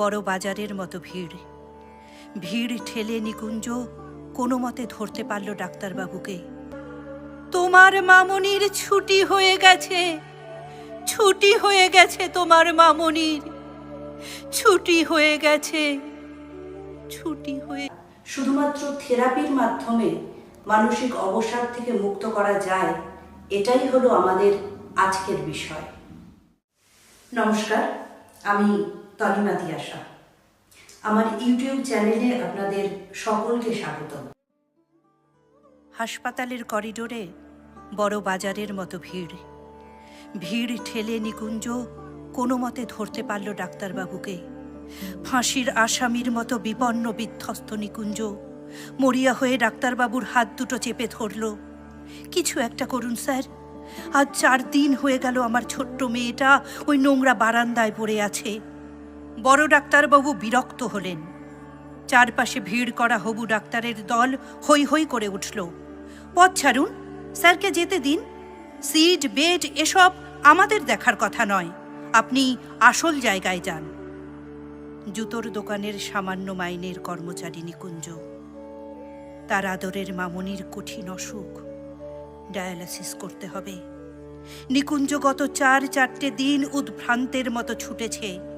বড় বাজারের মতো ভিড়। ভিড় ঠেলে নিকুঞ্জ কোনো মতে ধরতে পারল ডাক্তারবাবুকে। তোমার মামনির ছুটি হয়ে গেছে। ছুটি হয়ে গেছে তোমার মামনির। ছুটি হয়ে গেছে। ছুটি হয়ে শুধুমাত্র থেরাপির মাধ্যমে মানসিক অবসাদ থেকে মুক্ত করা যায়, এটাই হলো আমাদের আজকের বিষয়। নমস্কার, আমি দিয়াশা আমার ইউটিউব চ্যানেলে আপনাদের সকলকে স্বাগত হাসপাতালের করিডোরে বড় বাজারের মতো ভিড়। ভিড় ঠেলে নিকুঞ্জ কোনো মতে ধরতে পারল ডাক্তারবাবুকে। ফাঁসির আসামির মতো বিপন্ন বিধ্বস্ত নিকুঞ্জ মরিয়া হয়ে ডাক্তারবাবুর হাত দুটো চেপে ধরল। কিছু একটা করুন, স্যার। আজ চার দিন হয়ে গেল আমার ছোট্ট মেয়েটা ওই নোংরা বারান্দায় পড়ে আছে। বড় ডাক্তারবাবু বিরক্ত হলেন। চারপাশে ভিড় করা হবু ডাক্তারের দল হৈ হৈ করে উঠল। পথ ছাড়ুন, স্যারকে যেতে দিন। সিট, বেড এসব আমাদের দেখার কথা নয়। আপনি আসল জায়গায় যান। জুতোর দোকানের সামান্য মাইনের কর্মচারী নিকুঞ্জ। তার আদরের মামনির কঠিন অসুখ। ডায়ালাসিস করতে হবে। নিকুঞ্জ গত চার চারটে দিন উদ্ভ্রান্তের মতো ছুটেছে।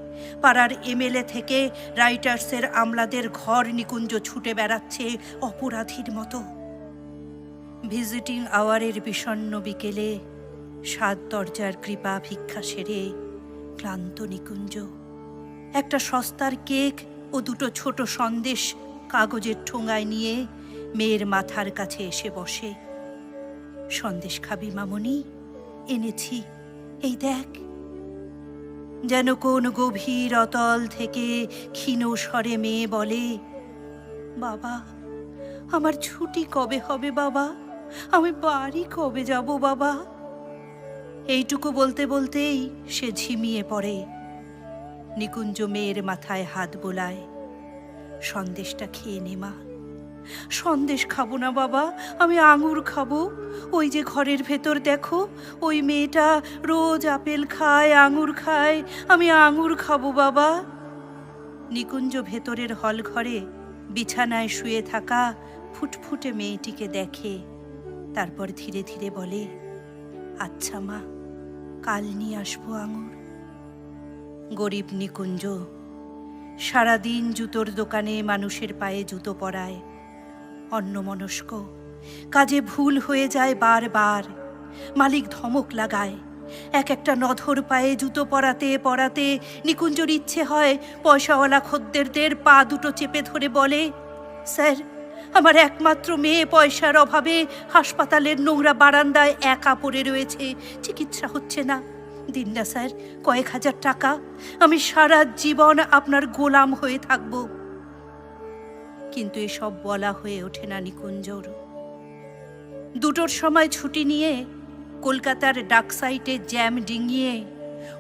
পাড়ার এমএলএ থেকে রাইটার্সের আমলাদের ঘর নিকুঞ্জ ছুটে বেড়াচ্ছে অপরাধীর মতো। ভিজিটিং আওয়ারের বিষণ্ণ বিকেলে সাত দরজার কৃপা ভিক্ষা সেরে ক্লান্ত নিকুঞ্জ। একটা সস্তার কেক ও দুটো ছোট সন্দেশ কাগজের ঠোঙায় নিয়ে মেয়ের মাথার কাছে এসে বসে। সন্দেশ খাবি মামনি, এনেছি। এই দেখ। যেন কোন গভীর অতল থেকে ক্ষীণ স্বরে মেয়ে বলে, বাবা, আমার ছুটি কবে হবে বাবা? আমি বাড়ি কবে যাব বাবা? এইটুকু বলতে বলতেই সে ঝিমিয়ে পড়ে। নিকুঞ্জ মেয়ের মাথায় হাত বোলায়, সন্দেশটা খেয়ে নে মা। সন্দেশ খাব না বাবা, আমি আঙুর খাব। ওই যে ঘরের ভেতর দেখো, ওই মেয়েটা রোজ আপেল খায়, আঙুর খায়, আমি আঙুর খাব বাবা। নিকুঞ্জ ভেতরের হল ঘরে বিছানায় শুয়ে থাকা ফুটফুটে মেয়েটিকে দেখে, তারপর ধীরে ধীরে বলে আচ্ছা মা, কাল নিয়ে আসব আঙুর। গরিব নিকুঞ্জ, সারাদিন জুতোর দোকানে মানুষের পায়ে জুতো পরায় অন্যমনস্ক। কাজে ভুল হয়ে যায় বারবার। মালিক ধমক লাগায়। এক একটা নধর পায়ে জুতো পরাতে পরাতে নিকুঞ্জর ইচ্ছে হয় পয়সাওয়ালা খদ্দেরদের পা দুটো চেপে ধরে বলে, স্যার, আমার একমাত্র মেয়ে পয়সার অভাবে হাসপাতালের নোংরা বারান্দায় একা পড়ে রয়েছে। চিকিৎসা হচ্ছে না। দিন না, স্যার, কয়েক হাজার টাকা। আমি সারা জীবন আপনার গোলাম হয়ে থাকব। কিন্তু এসব বলা হয়ে ওঠে না নিকুঞ্জর। দুটোর সময় ছুটি নিয়ে কলকাতার ডাক সাইটে জ্যাম ডিঙিয়ে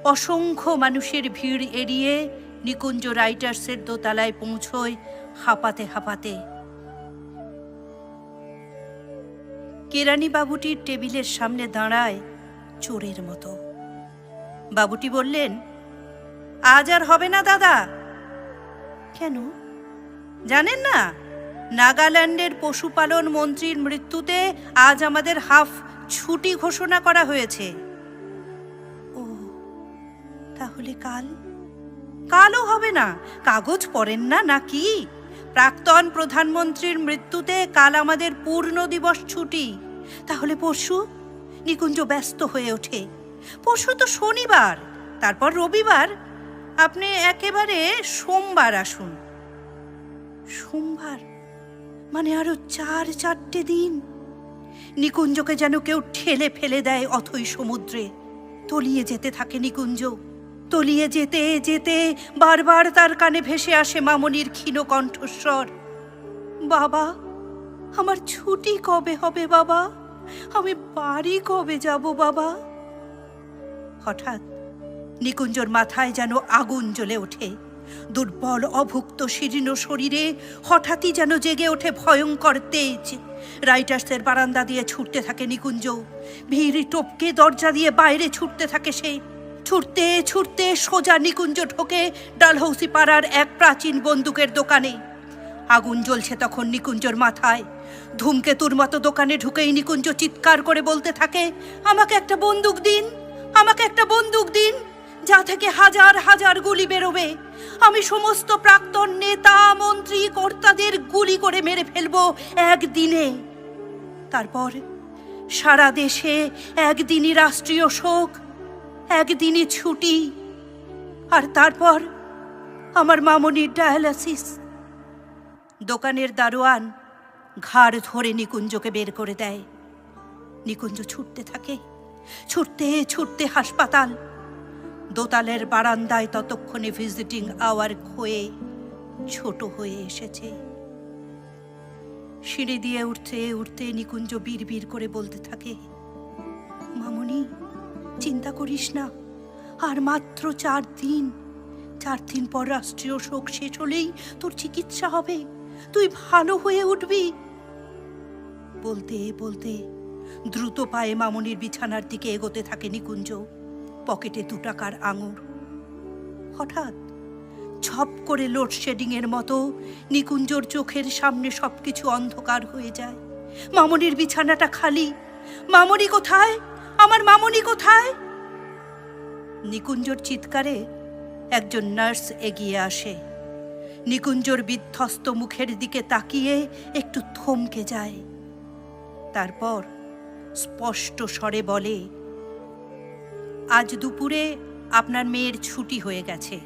অসংখ্য মানুষের ভিড় এড়িয়ে নিকুঞ্জ রাইটার্সের দোতলায় পৌঁছয় হাঁপাতে হাঁপাতে। কেরানি বাবুটির টেবিলের সামনে দাঁড়ায় চোরের মতো। বাবুটি বললেন, আজ আর হবে না দাদা। কেন? জানেন না? নাগাল্যান্ডের পশুপালন মন্ত্রীর মৃত্যুতে আজ আমাদের হাফ ছুটি ঘোষণা করা হয়েছে। ও, তাহলে কাল? কালও হবে না। কাগজ পড়েন না নাকি? প্রাক্তন প্রধানমন্ত্রীর মৃত্যুতে কাল আমাদের পূর্ণ দিবস ছুটি। তাহলে পরশু নিকুঞ্জ ব্যস্ত হয়ে ওঠে। পরশু তো শনিবার, তারপর রবিবার। আপনি একেবারে সোমবার আসুন। সোমবার মানে আরও চার, চারটে দিন। নিকুঞ্জকে যেন কেউ ঠেলে ফেলে দেয় অথই সমুদ্রে। তলিয়ে যেতে থাকে নিকুঞ্জ। তলিয়ে যেতে যেতে বারবার তার কানে ভেসে আসে মামনির ক্ষীণ কণ্ঠস্বর। বাবা, আমার ছুটি কবে হবে বাবা? আমি বাড়ি কবে যাব বাবা? হঠাৎ নিকুঞ্জর মাথায় যেন আগুন জ্বলে ওঠে। দুর্বল, অভুক্ত, শীর্ণ শরীরে হঠাৎই যেন জেগে ওঠে ভয়ঙ্কর তেজ। রাইটার্সের বারান্দা দিয়ে ছুটতে থাকে নিকুঞ্জ। ভিড় টপকে দরজা দিয়ে বাইরে ছুটতে থাকে সে। ছুটতে ছুটতে সোজা নিকুঞ্জ ঢোকে ডালহৌসি পাড়ার এক প্রাচীন বন্দুকের দোকানে। আগুন জ্বলছে তখন নিকুঞ্জর মাথায়। ধূমকেতুর মতো দোকানে ঢুকেই নিকুঞ্জ চিৎকার করে বলতে থাকে, আমাকে একটা বন্দুক দিন, আমাকে একটা বন্দুক দিন। যা থেকে হাজার হাজার গুলি বেরোবে, আমি সমস্ত প্রাক্তন নেতা, মন্ত্রী, কর্তাদের গুলি করে মেরে ফেলব একদিনে। তারপর সারা দেশে একদিনই রাষ্ট্রীয় শোক, একদিনই ছুটি, আর তারপর আমার মামনির ডায়ালাসিস। দোকানের দারোয়ান ঘাড় ধরে নিকুঞ্জকে বের করে দেয়। নিকুঞ্জ ছুটতে থাকে, ছুটতে ছুটতে হাসপাতাল দোতালের বারান্দায় ততক্ষণে ভিজিটিং আওয়ার হয়ে ছোট হয়ে এসেছে। সিঁড়ি দিয়ে উঠতে উঠতে নিকুঞ্জ বীর করে বলতে থাকে, মামনি, চিন্তা করিস না, আর মাত্র চার দিন চার দিন পর রাষ্ট্রীয় শোক শেষ হলেই তোর চিকিৎসা হবে, তুই ভালো হয়ে উঠবি। বলতে বলতে দ্রুত পায়ে মামনির বিছানার দিকে এগোতে থাকে নিকুঞ্জ। পকেটে দু টাকার আঙুর। হঠাৎ ছপ করে লোডশেডিং এর মতো নিকুঞ্জর চোখের সামনে সবকিছু অন্ধকার হয়ে যায়। মামনির বিছানাটা খালি। মামনি কোথায়? আমার মামনি কোথায়? নিকুঞ্জর চিৎকারে একজন নার্স এগিয়ে আসে। নিকুঞ্জর বিধ্বস্ত মুখের দিকে তাকিয়ে একটু থমকে যায়। তারপর স্পষ্ট স্বরে বলে আজ দুপুরে আপনার মেয়ের ছুটি হয়ে গেছে।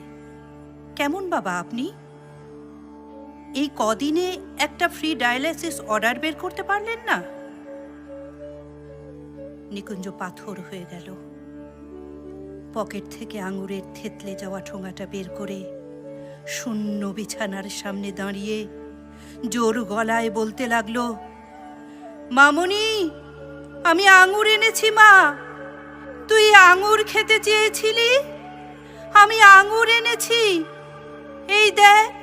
কেমন বাবা আপনি? এই কদিনে একটা ফ্রি ডায়ালাইসিস অর্ডার বের করতে পারলেন না? নিকুঞ্জ পাথর হয়ে গেল। পকেট থেকে আঙুরের থেতলে যাওয়া ঠোঙাটা বের করে শূন্য বিছানার সামনে দাঁড়িয়ে জোর গলায় বলতে লাগল, মামনি, আমি আঙুর এনেছি মা। তুই আঙুর খেতে চেয়েছিলি? আমি আঙুর এনেছি। এই দেখ।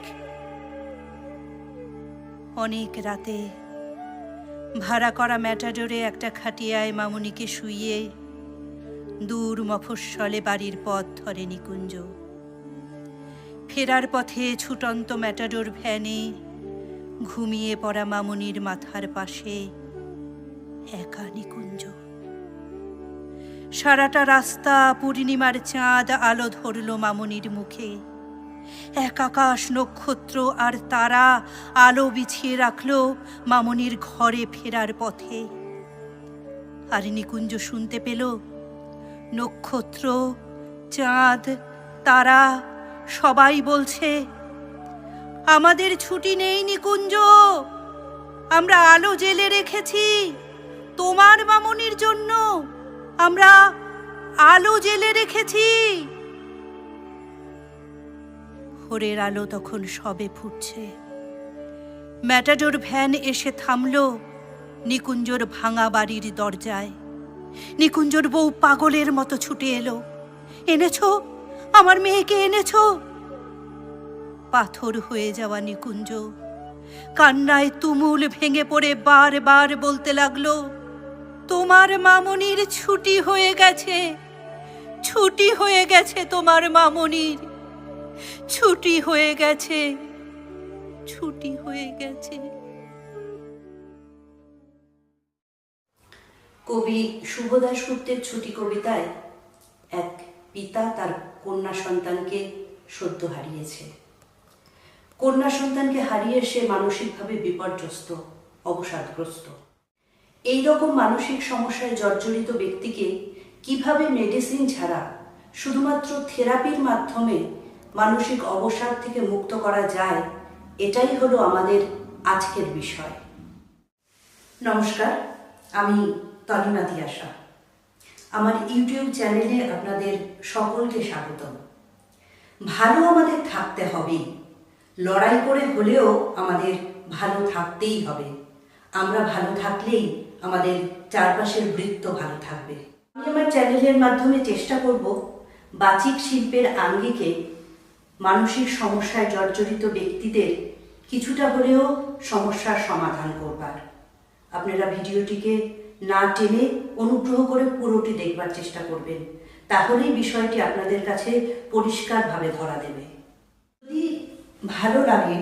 অনেক রাতে ভাড়া করা ম্যাটাডোরে একটা খাটিয়ায় মামুনিকে শুইয়ে দূর মফস্বলে বাড়ির পথ ধরে নিকুঞ্জ। ফেরার পথে ছুটন্ত ম্যাটাডোর ভ্যানে ঘুমিয়ে পড়া মামুনির মাথার পাশে একা নিকুঞ্জ। সারাটা রাস্তা পূর্ণিমার চাঁদ আলো ধরল মামনির মুখে। এক আকাশ নক্ষত্র আর তারা আলো বিছিয়ে রাখল মামনির ঘরে ফেরার পথে। আর নিকুঞ্জ শুনতে পেল, নক্ষত্র, চাঁদ, তারা, সবাই বলছে, আমাদের ছুটি নেই নিকুঞ্জ, আমরা আলো জেলে রেখেছি, তোমার মামনির জন্য। আমরা আলো জেলে রেখেছি। ভোরের আলো তখন সবে ফুটছে। ম্যাটাডোর ভ্যান এসে থামল নিকুঞ্জর ভাঙা বাড়ির দরজায়। নিকুঞ্জর বউ পাগলের মতো ছুটে এলো। এনেছো? আমার মেয়েকে এনেছো? পাথর হয়ে যাওয়া নিকুঞ্জ। কান্নায় তুমুল ভেঙে পড়ে বারবার বলতে লাগল তোমার মামনির ছুটি হয়ে গেছে। ছুটি হয়ে গেছে তোমার মামনির। ছুটি হয়ে গেছে। ছুটি হয়ে গেছে। কবি শুভদাস গুপ্তের ছুটি কবিতায় এক পিতা তার কন্যা সন্তানকে সদ্য হারিয়েছে। কন্যা সন্তানকে হারিয়ে সে মানসিকভাবে বিপর্যস্ত, অবসাদগ্রস্ত। এই রকম মানসিক সমস্যায় জর্জরিত ব্যক্তিকে কীভাবে মেডিসিন ছাড়া শুধুমাত্র থেরাপির মাধ্যমে মানসিক অবসাদ থেকে মুক্ত করা যায়, এটাই হলো আমাদের আজকের বিষয়। নমস্কার, আমি তনিমা দিয়াশা। আমার ইউটিউব চ্যানেলে আপনাদের সকলকে স্বাগতম। ভালো আমাদের থাকতে হবে। লড়াই করে হলেও আমাদের ভালো থাকতেই হবে। আমরা ভালো থাকলেই আমাদের চারপাশের বৃত্ত ভালো থাকবে। আমি আমার চ্যানেলের মাধ্যমে চেষ্টা করব বাচিক শিল্পের আঙ্গিকে মানসিক সমস্যায় জর্জরিত ব্যক্তিদের কিছুটা হলেও সমস্যার সমাধান করবার। আপনারা ভিডিওটিকে না টেনে অনুগ্রহ করে পুরোটি দেখবার চেষ্টা করবেন, তাহলেই বিষয়টি আপনাদের কাছে পরিষ্কারভাবে ধরা দেবে। যদি ভালো লাগে,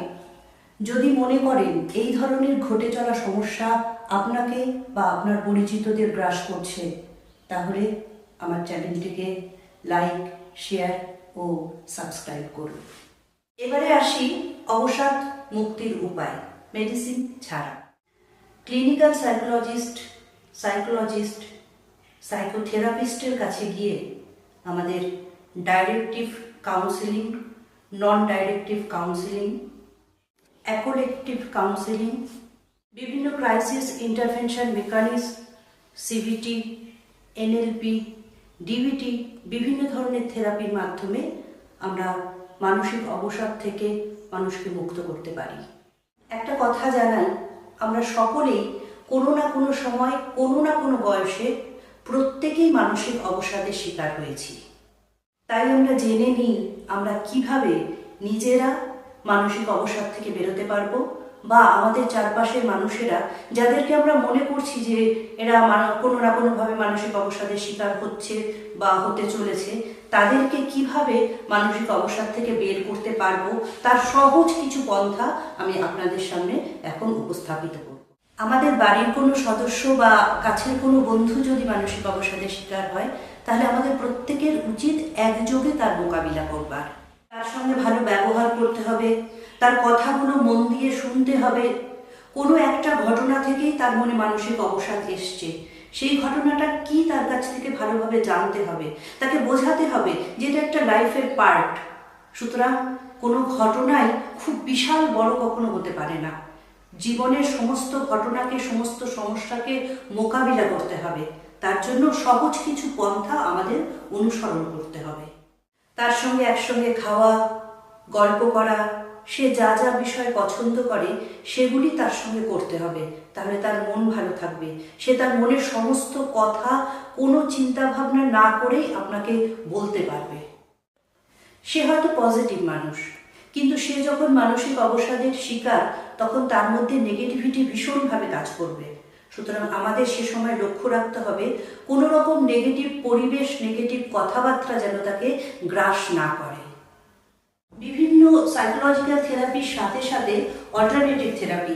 যদি মনে করেন এই ধরনের ঘটে চলা সমস্যা আপনাকে বা আপনার পরিচিতদের গ্রাস করছে, তাহলে আমার চ্যানেলটিকে লাইক, শেয়ার ও সাবস্ক্রাইব করুন। এবারে আসি অবসাদ মুক্তির উপায়, মেডিসিন ছাড়া। ক্লিনিক্যাল সাইকোলজিস্ট সাইকোলজিস্ট, সাইকোথেরাপিস্টের কাছে গিয়ে আমাদের directive counselling non directive counselling, অ্যাকোলেকটিভ counselling বিভিন্ন crisis intervention mechanism CBT NLP DBT বিভিন্ন ধরনের থেরাপির মাধ্যমে আমরা মানসিক অবসাদ থেকে মানুষকে মুক্ত করতে পারি। একটা কথা জানাই, আমরা সকলেই কোনো না কোনো সময় কোনো না কোনো বয়সে প্রত্যেকেই মানসিক অবসাদের শিকার হয়েছি। তাই আমরা জেনে নিই আমরা কীভাবে নিজেরা মানসিক অবসাদ থেকে বেরোতে পারব। বা আমাদের চারপাশের মানুষেরা, যাদেরকে আমরা মনে করছি যে এরা কোনো না কোনোভাবে মানসিক অবসাদের শিকার হচ্ছে বা হতে চলেছে, তাদেরকে কীভাবে মানসিক অবসাদ থেকে বের করতে পারব, তার সহজ কিছু পন্থা আমি আপনাদের সামনে এখন উপস্থাপিত করব। আমাদের বাড়ির কোনো সদস্য বা কাছের কোনো বন্ধু যদি মানসিক অবসাদের শিকার হয়, তাহলে আমাদের প্রত্যেকের উচিত একযোগে তার মোকাবিলা করবার। তার সঙ্গে ভালো ব্যবহার করতে হবে তার কথাগুলো মন দিয়ে শুনতে হবে। কোনো একটা ঘটনা থেকেই তার মনে মানসিক অবসাদ এসছে। সেই ঘটনাটা কি তার কাছ থেকে ভালোভাবে জানতে হবে? তাকে বোঝাতে হবে যে এটা একটা লাইফের পার্ট। সুতরাং কোনো ঘটনাই খুব বিশাল বড় কখনো হতে পারে না। জীবনের সমস্ত ঘটনাকে, সমস্ত সমস্যাকে মোকাবিলা করতে হবে। তার জন্য সহজ কিছু পন্থা আমাদের অনুসরণ করতে হবে। তার সঙ্গে একসঙ্গে খাওয়া, গল্প করা সে যা যা বিষয় পছন্দ করে, সেগুলি তার সঙ্গে করতে হবে। তাহলে তার মন ভালো থাকবে। সে তার মনের সমস্ত কথা, কোনো চিন্তা ভাবনা না করেই আপনাকে বলতে পারবে। সে হয়তো পজিটিভ মানুষ। কিন্তু সে যখন মানসিক অবসাদের শিকার, তখন তার মধ্যে নেগেটিভিটি ভীষণভাবে কাজ করবে। সুতরাং আমাদের সে সময় লক্ষ্য রাখতে হবে, কোনো রকম নেগেটিভ পরিবেশ নেগেটিভ কথাবার্তা যেন তাকে গ্রাস না করে। বিভিন্ন সাইকোলজিক্যাল থেরাপির সাথে সাথে অল্টারনেটিভ থেরাপি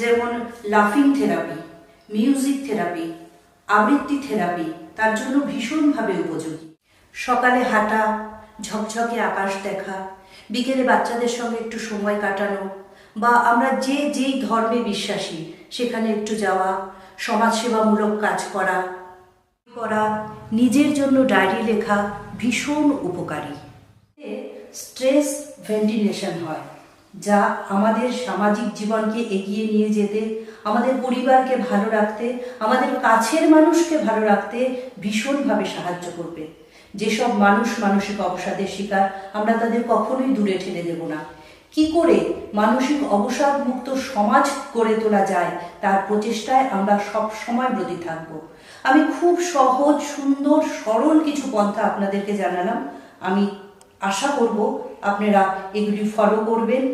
যেমন লাফিং থেরাপি মিউজিক থেরাপি আবৃত্তি থেরাপি তার জন্য ভীষণভাবে উপযোগী। সকালে হাঁটা, ঝকঝকে আকাশ দেখা, বিকেলে বাচ্চাদের সঙ্গে একটু সময় কাটানো, বা আমরা যে যেই ধর্মে বিশ্বাসী, সেখানে একটু যাওয়া, সমাজসেবামূলক কাজ করা করা, নিজের জন্য ডায়েরি লেখা ভীষণ উপকারী। স্ট্রেস ভেন্টিলেশন হয়, যা আমাদের সামাজিক জীবনকে এগিয়ে নিয়ে যেতে, আমাদের পরিবারকে ভালো রাখতে, আমাদের কাছের মানুষকে ভালো রাখতে ভীষণভাবে সাহায্য করবে। যেসব মানুষ মানসিক অবসাদের শিকার, আমরা তাদের কখনোই দূরে ঠেলে দেব না। কি করে মানসিক অবসাদ মুক্ত সমাজ গড়ে তোলা যায়, তার প্রচেষ্টায় আমরা সব সময় ব্রতী থাকব। আমি খুব সহজ, সুন্দর, সরল কিছু পন্থা আপনাদেরকে জানালাম। আমি আশা করব আপনারা এগুলি ফলো করবেন।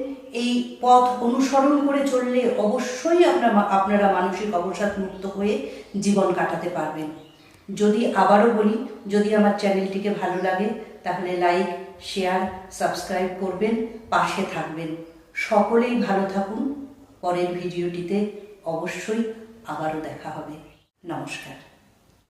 এই পথ অনুসরণ করে চললে অবশ্যই আপনারা আপনারা মানসিক অবসাদ মুক্ত হয়ে জীবন কাটাতে পারবেন। যদি আবারও বলি, যদি আমার চ্যানেলটিকে ভালো লাগে, তাহলে লাইক শেয়ার সাবস্ক্রাইব করবেন, পাশে থাকবেন। সকলেই ভালো থাকুন। পরের ভিডিওটিতে অবশ্যই আবারও দেখা হবে। নমস্কার।